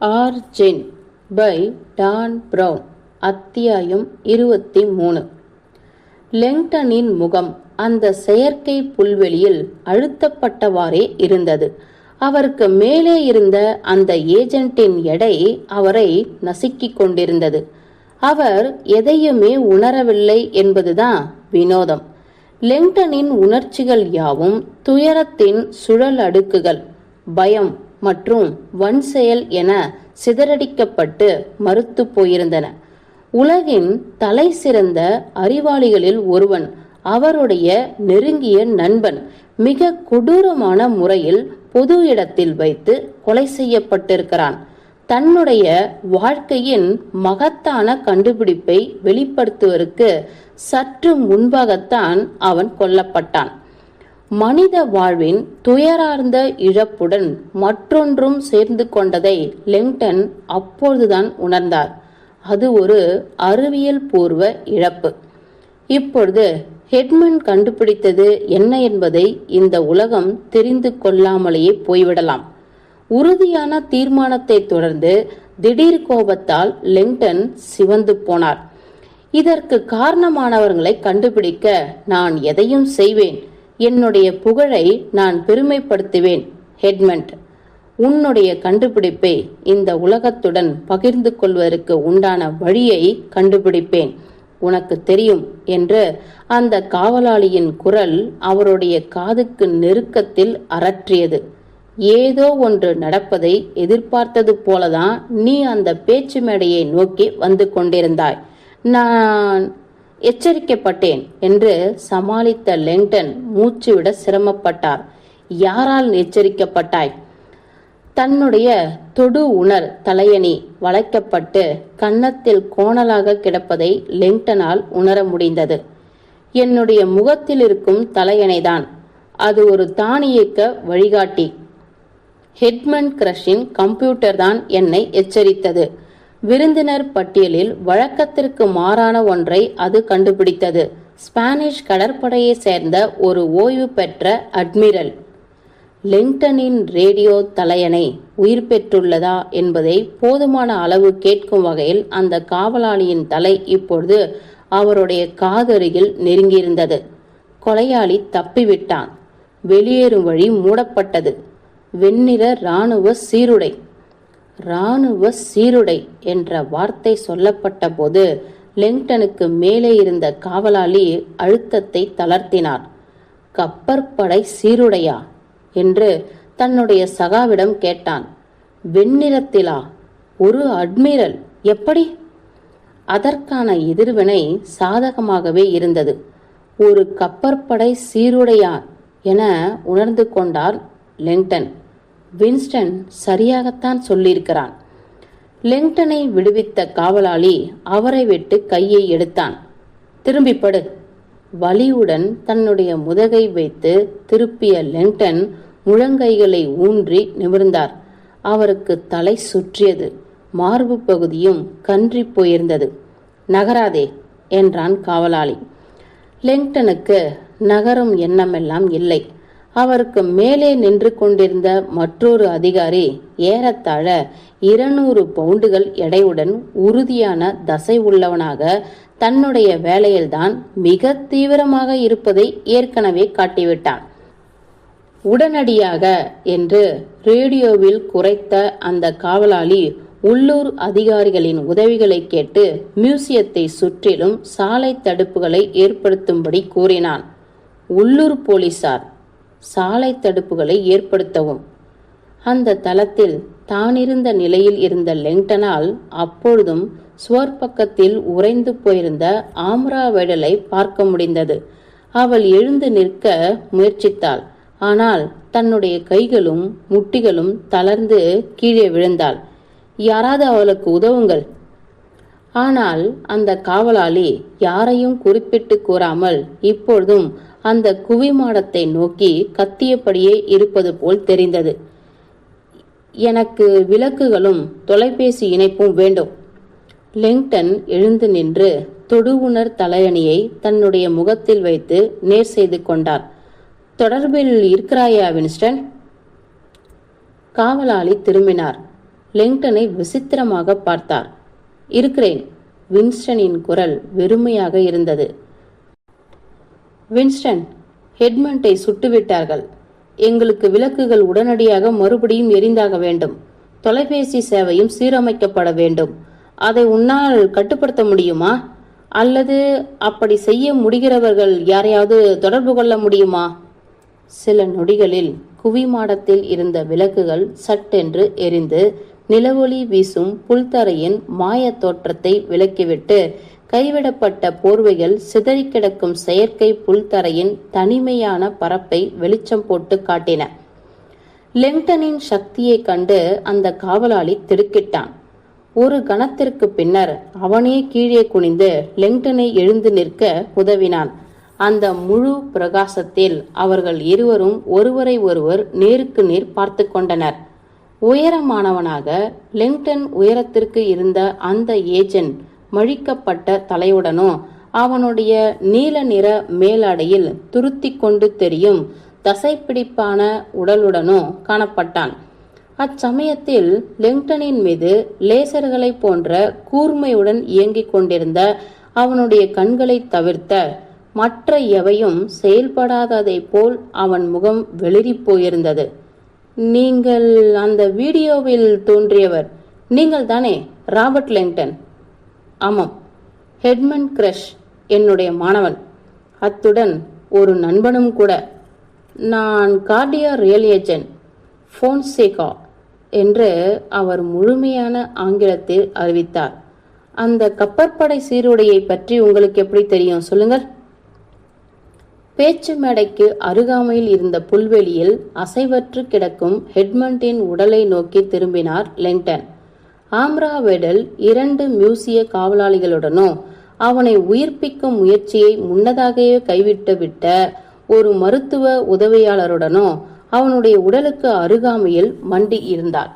ஆர்ஜென் by Don brown அத்தியாயம் இருபத்தி மூணு லெங்டனின் முகம் அந்த செயற்கை புல்வெளியில் அழுத்தப்பட்டவாறே இருந்தது. அவருக்கு மேலே இருந்த அந்த ஏஜென்ட்டின் எடை அவரை நசுக்கிக் கொண்டிருந்தது. அவர் எதையுமே உணரவில்லை என்பதுதான் வினோதம். லெங்டனின் உணர்ச்சிகள் யாவும் துயரத்தின் சுழல் அடுக்குகள் பயம் மற்றும் வன் செயல் என சிதறடிக்கப்பட்டு மறுத்து போயிருந்தன. உலகின் தலை சிறந்த அறிவாளிகளில் ஒருவன் அவருடைய நெருங்கிய நண்பன் மிக கொடூரமான முறையில் பொது இடத்தில் வைத்து கொலை செய்யப்பட்டிருக்கிறான். தன்னுடைய வாழ்க்கையின் மகத்தான கண்டுபிடிப்பை வெளிப்படுத்துவதற்கு சற்று முன்பாகத்தான் அவன் கொல்லப்பட்டான். மனித வாழ்வின் துயரார்ந்த இழப்புடன் மற்றொன்றும் சேர்ந்து கொண்டதை லெங்டன் அப்பொழுதுதான் உணர்ந்தார். அது ஒரு அறிவியல் பூர்வ இழப்பு. இப்பொழுது ஹெட்மன் கண்டுபிடித்தது என்ன என்பதை இந்த உலகம் தெரிந்து கொள்ளாமலேயே போய்விடலாம். உறுதியான தீர்மானத்தை தொடர்ந்து திடீர் கோபத்தால் லெங்டன் சிவந்து போனார். இதற்கு காரணமானவர்களை கண்டுபிடிக்க நான் எதையும் செய்வேன். என்னுடைய புகழை நான் பெருமைப்படுத்துவேன் ஹெட்மண்ட். உன்னுடைய கண்டுபிடிப்பை இந்த உலகத்துடன் பகிர்ந்து கொள்வதற்கு உண்டான வழியை கண்டுபிடிப்பேன். உனக்கு தெரியும் என்று அந்த காவலாளியின் குரல் அவருடைய காதுக்கு நெருக்கத்தில் அரற்றியது. ஏதோ ஒன்று நடப்பதை எதிர்பார்த்தது போலதான் நீ அந்த பேச்சு மேடையை நோக்கி வந்து கொண்டிருந்தாய். நான் எச்சரிக்கப்பட்டேன் என்று சமாளித்த லெங்டன் மூச்சுவிட சிரமப்பட்டார். யாரால் எச்சரிக்கப்பட்டாய்? தன்னுடைய தொடு உணர் தலையணி வளைக்கப்பட்டு கன்னத்தில் கோணலாக கிடப்பதை லெங்டனால் உணர முடிந்தது. என்னுடைய முகத்தில் இருக்கும் தலையணைதான். அது ஒரு தானியக்க வழிகாட்டி. ஹெட்மன் கிரஷின் கம்ப்யூட்டர் தான் என்னை எச்சரித்தது. விருந்தினர் பட்டியலில் வழக்கத்திற்கு மாறான ஒன்றை அது கண்டுபிடித்தது. ஸ்பானிஷ் கடற்படையை சேர்ந்த ஒரு ஓய்வு பெற்ற அட்மிரல் லிங்டனின் ரேடியோ தலையணை உயிர் பெற்றுள்ளதா என்பதை போதுமான அளவு கேட்கும் வகையில் அந்த காவலாளியின் தலை இப்பொழுது அவருடைய காதருகில் நெருங்கியிருந்தது. கொலையாளி தப்பிவிட்டான். வெளியேறும் வழி மூடப்பட்டது. வெண்ணிற இராணுவ சீருடை. இராணுவ சீருடை என்ற வார்த்தை சொல்லப்பட்ட போது லெங்டனுக்கு மேலே இருந்த காவலாளி அழுத்தத்தை தளர்த்தினார். கப்பற்படை சீருடையா என்று தன்னுடைய சகாவிடம் கேட்டான். வெண்ணிறத்திலா? ஒரு அட்மிரல்? எப்படி அதற்கான எதிர்வினை சாதகமாகவே இருந்தது. ஒரு கப்பற்படை சீருடையா என உணர்ந்து கொண்டார் லெங்டன். வின்ஸ்டன் சரியாகத்தான் சொல்லியிருக்கிறான். லெங்டனை விடுவித்த காவலாளி அவரை விட்டு கையை எடுத்தான். திரும்பிப்படு வலியுடன் தன்னுடைய முதுகை வைத்து திருப்பிய லெங்டன் முழங்கைகளை ஊன்றி நிமிர்ந்தார். அவருக்கு தலை சுற்றியது. மார்பு பகுதியும் கன்றி போயிருந்தது. நகராதே என்றான் காவலாளி. லெங்டனுக்கு நகரும் எண்ணமெல்லாம் இல்லை. அவருக்கு மேலே நின்று கொண்டிருந்த மற்றொரு அதிகாரி ஏறத்தாழ இருநூறு பவுண்டுகள் எடையுடன் உறுதியான தசை உள்ளவனாக தன்னுடைய வேலையில்தான் மிக தீவிரமாக இருப்பதை ஏற்கனவே காட்டிவிட்டான். உடனடியாக என்று ரேடியோவில் குறைத்த அந்த காவலாளி உள்ளூர் அதிகாரிகளின் உதவிகளை கேட்டு மியூசியத்தை சுற்றிலும் சாலை தடுப்புகளை ஏற்படுத்தும்படி கூறினான். உள்ளூர் போலீசார் சாலை தடுப்புகளை ஏற்படுத்தவும். அந்த தளத்தில் தானிருந்த நிலையில் இருந்த லெங்டனால் அப்பொழுதும் சுவர் பக்கத்தில் உறைந்து போயிருந்த ஆம்ரா வெடலை பார்க்க முடிந்தது. அவள் எழுந்து நிற்க முயற்சித்தாள். ஆனால் தன்னுடைய கைகளும் முட்டிகளும் தளர்ந்து கீழே விழுந்தாள். யாராவது அவளுக்கு உதவுங்கள். ஆனால் அந்த காவலாளி யாரையும் குறிப்பிட்டு கூறாமல் இப்பொழுதும் அந்த குவிமாடத்தை நோக்கி கத்தியபடியே இருப்பது போல் தெரிந்தது. எனக்கு விளக்குகளும் தொலைபேசி இணைப்பும் வேண்டும். லெங்டன் எழுந்து நின்று தொடுவுணர் தலையணியை தன்னுடைய முகத்தில் வைத்து நேர் செய்து கொண்டார். தொடர்பில் இருக்கிறாயா வின்ஸ்டன்? காவலாளி திரும்பினார். லெங்டனை விசித்திரமாக பார்த்தார். இருக்கிறேன். வின்ஸ்டனின் குரல் வெறுமையாக இருந்தது. வின்ஸ்டன் ஹெட்மண்டை சுட்டுவிட்டார்கள். எங்களுக்கு விளக்குகள் உடனடியாக மறுபடியும் எரிந்தாக வேண்டும். தொலைபேசி சேவையும் சீரமைக்கப்பட வேண்டும். அதை உன்னால் கட்டுப்படுத்த முடியுமா? அல்லது அப்படி செய்ய முடிகிறவர்கள் யாரையாவது தொடர்பு கொள்ள முடியுமா? சில நொடிகளில் குவிமாடத்தில் இருந்த விளக்குகள் சட்டென்று எரிந்து நிலவொளி வீசும் புல்தரையின் மாயத் தோற்றத்தை விலக்கிவிட்டு கைவிடப்பட்ட போர்வைகள் சிதறி கிடக்கும் செயற்கை புல்தரையின் தனிமையான பரப்பை வெளிச்சம் போட்டு காட்டின. லெங்டனின் சக்தியை கண்டு அந்த காவலாளி திடுக்கிட்டான். ஒரு கணத்திற்கு பின்னர் அவனே கீழே குனிந்து லெங்டனை எழுந்து நிற்க உதவினான். அந்த முழு பிரகாசத்தில் அவர்கள் இருவரும் ஒருவரை ஒருவர் நேருக்கு நேர் பார்த்து கொண்டனர். உயரமானவனாக லெங்டன் உயரத்திற்கு இருந்த அந்த ஏஜென்ட் மழிக்கப்பட்ட தலையுடனும் அவனுடைய நீல நிற மேலாடையில் துருத்தி கொண்டு தெரியும் தசைப்பிடிப்பான உடலுடனும் காணப்பட்டான். அச்சமயத்தில் லெங்டனின் மீது லேசர்களைப் போன்ற கூர்மையுடன் இயங்கிக் கொண்டிருந்த அவனுடைய கண்களை தவிர்த்த மற்ற எவையும் செயல்படாததைப் போல் அவன் முகம் வெளிரி போயிருந்தது. நீங்கள் அந்த வீடியோவில் தோன்றியவர். நீங்கள் தானே ராபர்ட் லெங்டன். ஆமாம். ஹெட்மன் கிரஷ் என்னுடைய மாணவன். அத்துடன் ஒரு நண்பனும் கூட. நான் கார்டியா ரியல் ஏஜென்ட் ஃபோன்சேகா என்று அவர் முழுமையான ஆங்கிலத்தில் அறிவித்தார். அந்த கப்பற்படை சீருடையை பற்றி உங்களுக்கு எப்படி தெரியும் சொல்லுங்கள். பேச்சு மேடைக்கு அருகாமையில் இருந்த புல்வெளியில் அசைவற்று கிடக்கும் ஹெட்மண்டின் உடலை நோக்கி திரும்பினார் லெங்டன். ஆம்ராவெடல் இரண்டு மியூசிய காவலாளிகளுடனும் அவனை உயிர்ப்பிக்கும் முயற்சியை முன்னதாகவே கைவிட்டு விட்ட ஒரு மருத்துவ உதவியாளருடனும் அவனுடைய உடலுக்கு அருகாமையில் மண்டி இருந்தார்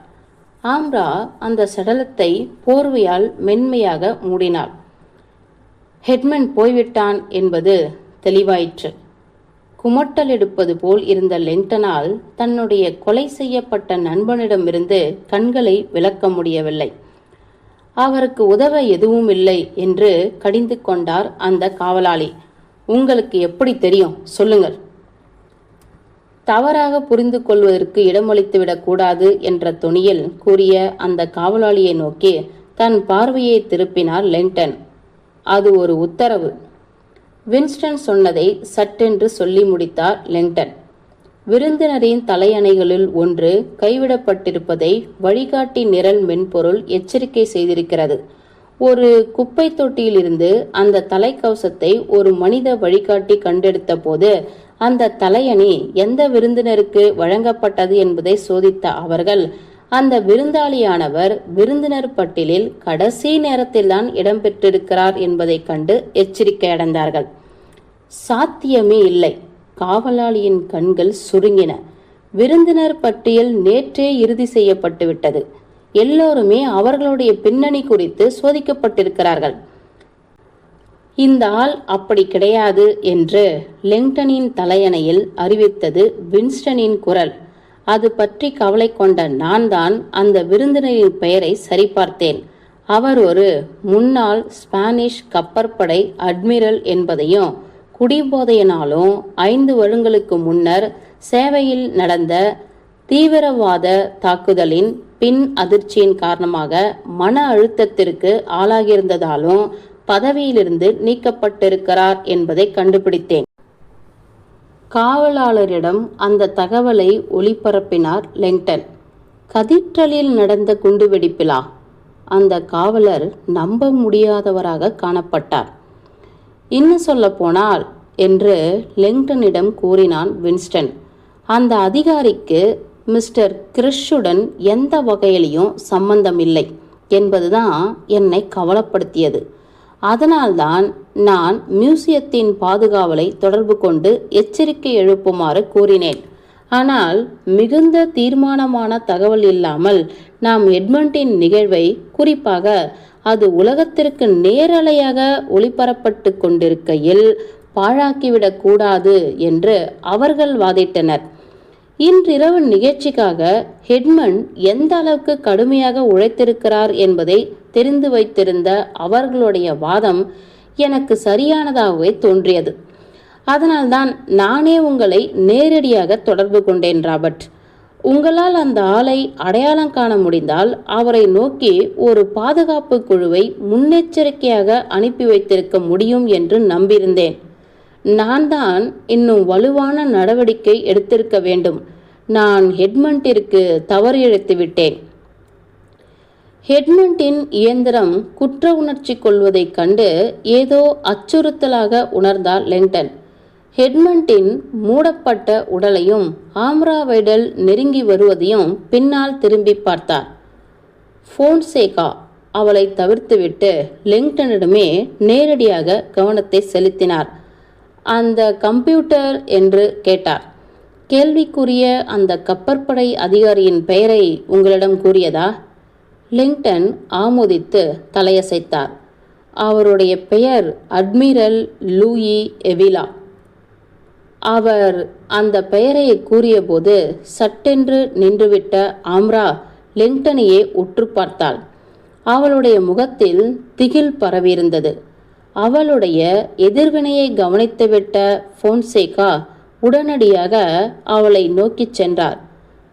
ஆம்ரா அந்த சடலத்தை போர்வையால் மென்மையாக மூடினாள். ஹெட்மன் போய்விட்டான் என்பது தெளிவாயிற்று. குமட்டல் எடுப்பது போல் இருந்த லெங்டனால் தன்னுடைய கொலை செய்யப்பட்ட நண்பனிடமிருந்து கண்களை விலக்க முடியவில்லை. அவருக்கு உதவ எதுவும் இல்லை என்று கடிந்து கொண்டார் அந்த காவலாளி. உங்களுக்கு எப்படி தெரியும்? சொல்லுங்கள். தவறாக புரிந்து கொள்வதற்கு இடமளித்துவிடக் கூடாது என்ற துணியில் கூறிய அந்த காவலாளியை நோக்கி தன் பார்வையை திருப்பினார் லெங்டன் அது ஒரு உத்தரவு. வின்ஸ்டன் சொன்னதை சட்டென்று சொல்லி முடித்தார் லெங்டன். விருந்தினரின் தலையணைகளில் ஒன்று கைவிடப்பட்டிருப்பதை வழிகாட்டி நிரல் மென்பொருள் எச்சரிக்கை செய்திருக்கிறது. ஒரு குப்பை தொட்டியிலிருந்து அந்த தலைக்கவசத்தை ஒரு மனித வழிகாட்டி கண்டெடுத்த போது அந்த தலையணி எந்த விருந்தினருக்கு வழங்கப்பட்டது என்பதை சோதித்த அவர்கள் அந்த விருந்தாளியானவர் விருந்தினர் பட்டியலில் கடைசி நேரத்தில்தான் இடம்பெற்றிருக்கிறார் என்பதைக் கண்டு எச்சரிக்கை அடைந்தார்கள். சாத்தியமே இல்லை. காவலாளியின் கண்கள் சுருங்கின. விருந்தினர் பட்டியல் நேற்றே இறுதி செய்யப்பட்டுவிட்டது எல்லோருமே அவர்களுடைய பின்னணி குறித்து சோதிக்கப்பட்டிருக்கிறார்கள். இந்த ஆள் அப்படி கிடையாது என்று லெங்டனின் தலையணையில் அறிவித்தது வின்ஸ்டனின் குரல். அது பற்றி கவலை கொண்ட நான் தான் அந்த விருந்தினரின் பெயரை சரிபார்த்தேன். அவர் ஒரு முன்னாள் ஸ்பானிஷ் கப்பற்படை அட்மிரல் என்பதையும் குடிபோதையினாலும் ஐந்து வருடங்களுக்கு முன்னர் சேவையில் நடந்த தீவிரவாத தாக்குதலின் பின் அதிர்ச்சியின் காரணமாக மன அழுத்தத்திற்கு ஆளாகியிருந்ததாலும் பதவியிலிருந்து நீக்கப்பட்டிருக்கிறார் என்பதை கண்டுபிடித்தேன். காவலாளரிடம் அந்த தகவலை ஒளிபரப்பினார் லெங்டன். கதிற்றலில் நடந்த குண்டுவெடிப்பிலா? அந்த காவலர் நம்ப முடியாதவராக காணப்பட்டார். இன்னும் சொல்ல போனால்? என்று லெங்டனிடம் கூறினான் வின்ஸ்டன். அந்த அதிகாரிக்கு மிஸ்டர் கிறிஷுடன் எந்த வகையிலையும் சம்பந்தமில்லை என்பதுதான் என்னை கவலைப்படுத்தியது. அதனால்தான் நான் மியூசியத்தின் பாதுகாவலை தொடர்பு கொண்டு எச்சரிக்கை எழுப்புமாறு கூறினேன். ஆனால் மிகுந்த தீர்மானமான தகவல் இல்லாமல் நாம் எட்மண்டின் நிகழ்வை குறிப்பாக அது உலகத்திற்கு நேரலையாக ஒளிபரப்பட்டு கொண்டிருக்கையில் பாழாக்கிவிடக் கூடாது என்று அவர்கள் வாதிட்டனர். இன்றிரவு நிகழ்ச்சிக்காக ஹெட்மன் எந்த அளவுக்கு கடுமையாக உழைத்திருக்கிறார் என்பதை தெரிந்து வைத்திருந்த அவர்களுடைய வாதம் எனக்கு சரியானதாகவே தோன்றியது. அதனால்தான் நானே உங்களை நேரடியாக தொடர்பு கொண்டேன் ராபர்ட். உங்களால் அந்த ஆளை அடையாளம் காண முடிந்தால் அவரை நோக்கி ஒரு பாதுகாப்பு குழுவை முன்னெச்சரிக்கையாக அனுப்பி வைத்திருக்க முடியும் என்று நம்பியிருந்தேன். நான் தான் இன்னும் வலுவான நடவடிக்கை எடுத்திருக்க வேண்டும். நான் ஹெட்மண்டிற்கு தவறு இழைத்து விட்டேன். ஹெட்மண்டின் இயந்திரம் குற்ற உணர்ச்சி கொள்வதைக் கண்டு ஏதோ அச்சுறுத்தலாக உணர்ந்தார் லெங்டன். ஹெட்மண்டின் மூடப்பட்ட உடலையும் ஆம்ராவைடல் நெருங்கி வருவதையும் பின்னால் திரும்பி பார்த்தார். ஃபோன்சேகா அவளை தவிர்த்துவிட்டு லெங்டனிடமே நேரடியாக கவனத்தை செலுத்தினார். அந்த கம்ப்யூட்டர் என்று கேட்டார். கேள்விக்குரிய அந்த கப்பற்படை அதிகாரியின் பெயரை உங்களிடம் கூறியதா? லிங்டன் ஆமோதித்து தலையசைத்தார். அவருடைய பெயர் அட்மிரல் லூயி எவிலா. அவர் அந்த பெயரை கூறியபோது சட்டென்று நின்றுவிட்ட ஆம்ரா லிங்டனையே உற்று பார்த்தாள். அவளுடைய முகத்தில் திகில் பரவியிருந்தது. அவளுடைய எதிர்வினையை கவனித்துவிட்ட ஃபோன்சேகா உடனடியாக அவளை நோக்கிச் சென்றார்.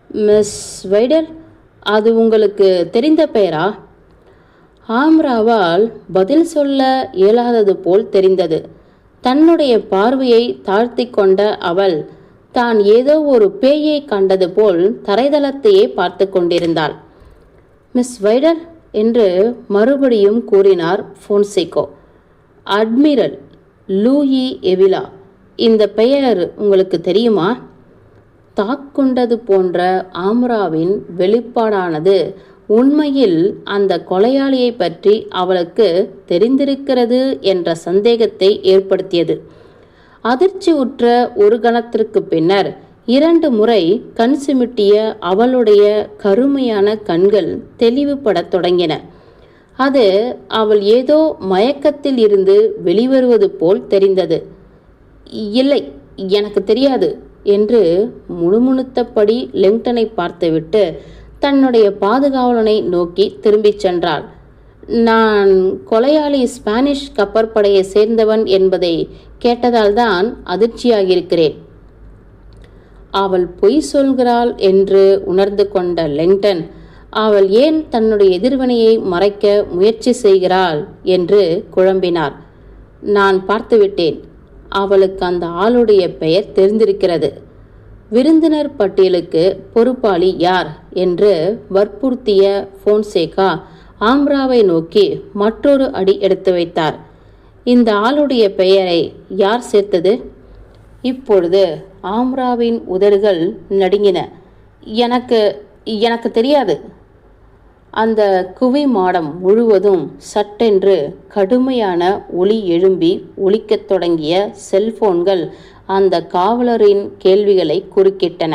மிஸ் வைடர் அது உங்களுக்கு தெரிந்த பெயரா? ஆம்ராவால் பதில் சொல்ல இயலாதது போல் தெரிந்தது. தன்னுடைய பார்வையை தாழ்த்தி கொண்ட அவள் தான் ஏதோ ஒரு பேயை கண்டது போல் தரைதளத்தையே பார்த்து கொண்டிருந்தாள். மிஸ் வைடர் என்று மறுபடியும் கூறினார் ஃபோன்சேகோ. Admiral Louis எவிலா. இந்த பெயர் உங்களுக்கு தெரியுமா? தாக்குண்டது போன்ற ஆம்ராவின் வெளிப்பாடானது உண்மையில் அந்த கொலையாளியை பற்றி அவளுக்கு தெரிந்திருக்கிறது என்ற சந்தேகத்தை ஏற்படுத்தியது. அதிர்ச்சி உற்ற ஒரு கணத்திற்கு பின்னர் இரண்டு முறை கண் சிமிட்டிய அவளுடைய கருமையான கண்கள் தெளிவுபடத் தொடங்கின. அது அவள் ஏதோ மயக்கத்தில் இருந்து வெளிவருவது போல் தெரிந்தது. இல்லை எனக்கு தெரியாது என்று முணுமுணுத்தபடி லெங்டனை பார்த்துவிட்டு தன்னுடைய பாதுகாவலனை நோக்கி திரும்பிச் சென்றாள். நான் கொலையாளி ஸ்பானிஷ் கப்பற்படையை சேர்ந்தவன் என்பதை கேட்டதால்தான் அதிர்ச்சியாகியிருக்கிறேன். அவள் பொய் சொல்கிறாள் என்று உணர்ந்து கொண்ட லெங்டன் அவள் ஏன் தன்னுடைய எதிர்வினையை மறைக்க முயற்சி செய்கிறாள் என்று குழம்பினார். நான் பார்த்துவிட்டேன். அவளுக்கு அந்த ஆளுடைய பெயர் தெரிந்திருக்கிறது. விருந்தினர் பட்டியலுக்கு பொறுப்பாளி யார் என்று வற்புறுத்திய ஃபோன்சேகா ஆம்ராவை நோக்கி மற்றொரு அடி எடுத்து வைத்தார். இந்த ஆளுடைய பெயரை யார் சேர்த்தது? இப்பொழுது ஆம்ராவின் உதடுகள் நடுங்கின. எனக்கு எனக்கு தெரியாது. அந்த குவி மாடம் முழுவதும் சட்டென்று கடுமையான ஒளி எழும்பி ஒலிக்கத் தொடங்கிய செல்போன்கள் அந்த காவலரின் கேள்விகளை குறுக்கிட்டன.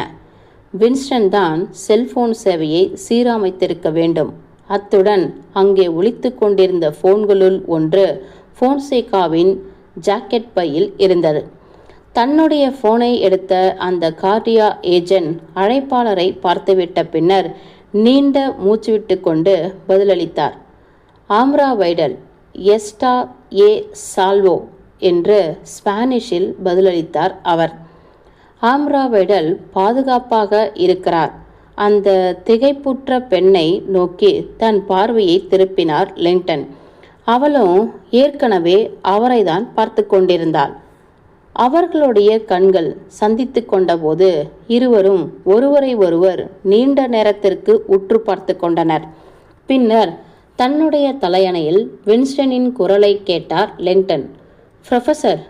வின்ஸ்டன் தான் செல்போன் சேவையை சீரமைத்திருக்க வேண்டும். அத்துடன் அங்கே ஒழித்து கொண்டிருந்த போன்களுள் ஒன்று ஃபோன்சேகாவின் ஜாக்கெட் பையில் இருந்தது. தன்னுடைய போனை எடுத்த அந்த கார்டியா ஏஜென்ட் அழைப்பாளரை பார்த்துவிட்ட பின்னர் நீண்ட மூச்சு விட்டு கொண்டு பதிலளித்தார். ஆம்ரா வைடல் எஸ்டா ஏ சால்வோ என்று ஸ்பானிஷில் பதிலளித்தார் அவர். ஆம்ரா வைடல் பாதுகாப்பாக இருக்கிறார். அந்த திகைப்புற்ற பெண்ணை நோக்கி தன் பார்வையை திருப்பினார் லிங்டன். அவளும் ஏற்கனவே அவரைதான் பார்த்து கொண்டிருந்தாள். அவர்களுடைய கண்கள் சந்தித்து கொண்டபோது இருவரும் ஒருவரை ஒருவர் நீண்ட நேரத்திற்கு உற்று பார்த்து கொண்டனர். பின்னர் தன்னுடைய தலையணையில் வின்ஸ்டனின் குரலை கேட்டார் லெங்டன். Professor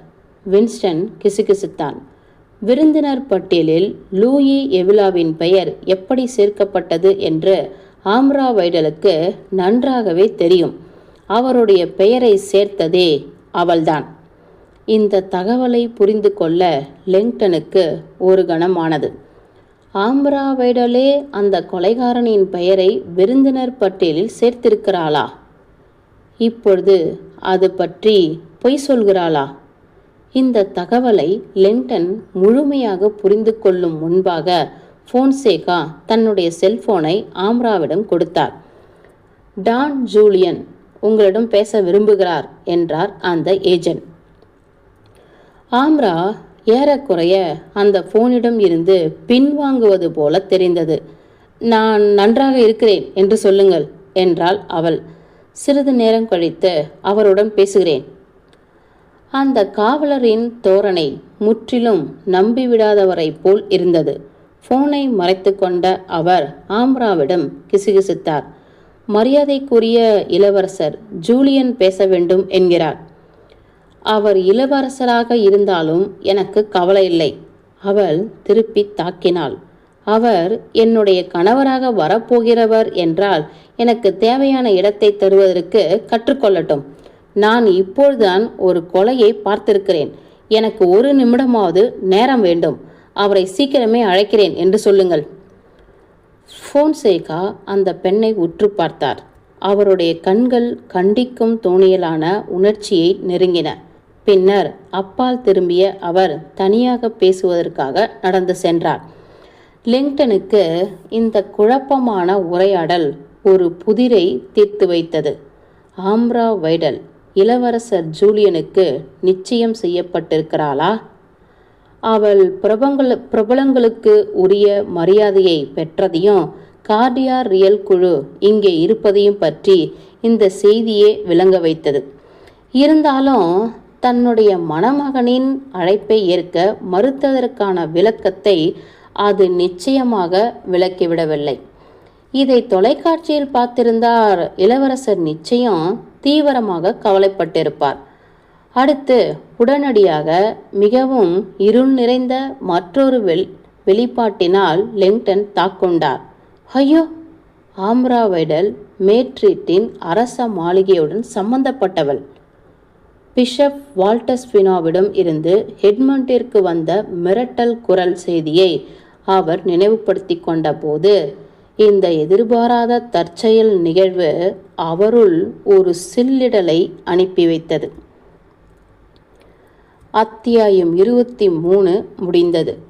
Winston கிசுகிசுத்தான். விருந்தினர் பட்டியலில் லூயி எவிலாவின் பெயர் எப்படி சேர்க்கப்பட்டது என்று ஆம்ரா வைடலுக்கு நன்றாகவே தெரியும். அவருடைய பெயரை சேர்த்ததே அவள்தான். இந்த தகவலை புரிந்து கொள்ள லெங்டனுக்கு ஒரு கணமானது. ஆம்ரா வைடலே அந்த கொலைகாரனின் பெயரை விருந்தினர் பட்டியலில் சேர்த்திருக்கிறாளா? இப்பொழுது அது பற்றி பொய் சொல்கிறாளா? இந்த தகவலை லெங்டன் முழுமையாக புரிந்து கொள்ளும் முன்பாக ஃபோன்சேகா தன்னுடைய செல்போனை ஆம்ராவிடம் கொடுத்தார். டான் ஜூலியன் உங்களிடம் பேச விரும்புகிறார் என்றார் அந்த ஏஜென்ட். ஆம்ரா ஏறக்குறைய அந்த போனிடம் இருந்து பின்வாங்குவது போல தெரிந்தது. நான் நன்றாக இருக்கிறேன் என்று சொல்லுங்கள் என்றாள் அவள். சிறிது நேரம் கழித்து அவருடன் பேசுகிறேன். அந்த காவலரின் தோரணை முற்றிலும் நம்பிவிடாதவரைப் போல் இருந்தது. போனை மறைத்து கொண்ட அவர் ஆம்ராவிடம் கிசுகிசுத்தார். மரியாதைக்குரிய இளவரசர் ஜூலியன் பேச வேண்டும் என்கிறார். அவர் இளவரசராக இருந்தாலும் எனக்கு கவலை இல்லை அவள் திருப்பி தாக்கினாள். அவர் என்னுடைய கணவராக வரப்போகிறவர் என்றால் எனக்கு தேவையான இடத்தை தருவதற்கு கற்றுக்கொள்ளட்டும். நான் இப்பொழுதுதான் ஒரு கொலையை பார்த்திருக்கிறேன். எனக்கு ஒரு நிமிடமாவது நேரம் வேண்டும். அவரை சீக்கிரமே அழைக்கிறேன் என்று சொல்லுங்கள். ஃபோன்சேகா அந்த பெண்ணை உற்று பார்த்தார். அவருடைய கண்கள் கண்டிக்கும் தோணியலான உணர்ச்சியை நெருங்கின. பின்னர் அப்பால் திரும்பிய அவர் தனியாக பேசுவதற்காக நடந்து சென்றார். லிங்டனுக்கு இந்த குழப்பமான உரையாடல் ஒரு புதிரை தீர்த்து வைத்தது. ஆம்ரா வைடல் இளவரசர் ஜூலியனுக்கு நிச்சயம் செய்யப்பட்டிருக்கிறாளா? அவள் பிரபங்கள பிரபலங்களுக்கு உரிய மரியாதையை பெற்றதையும் கார்டியார் ரியல் குழு இங்கே இருப்பதையும் பற்றி இந்த செய்தியே விளங்க வைத்தது. இருந்தாலும் தன்னுடைய மணமகனின் அழைப்பை ஏற்க மறுத்ததற்கான விளக்கத்தை அது நிச்சயமாக விளக்கிவிடவில்லை. இதை தொலைக்காட்சியில் பார்த்திருந்தார் இளவரசர் நிச்சயம் தீவிரமாக கவலைப்பட்டிருப்பார். அடுத்து உடனடியாக மிகவும் இருள் நிறைந்த மற்றொரு வெள் வெளிப்பாட்டினால் லெங்டன் தாக்கொண்டார். ஐயோ! ஆம்ராவைடல் மேட்ரிட்டின் அரச மாளிகையுடன் சம்பந்தப்பட்டவள். பிஷப் வால்டஸ்பினாவிடம் இருந்து ஹெட்மண்டிற்கு வந்த மிரட்டல் குரல் செய்தியை அவர் நினைவுபடுத்தி கொண்டபோது இந்த எதிர்பாராத தற்செயல் நிகழ்வு அவருள் ஒரு சில்லிடலை அனுப்பி வைத்தது. அத்தியாயம் இருபத்தி மூணு முடிந்தது.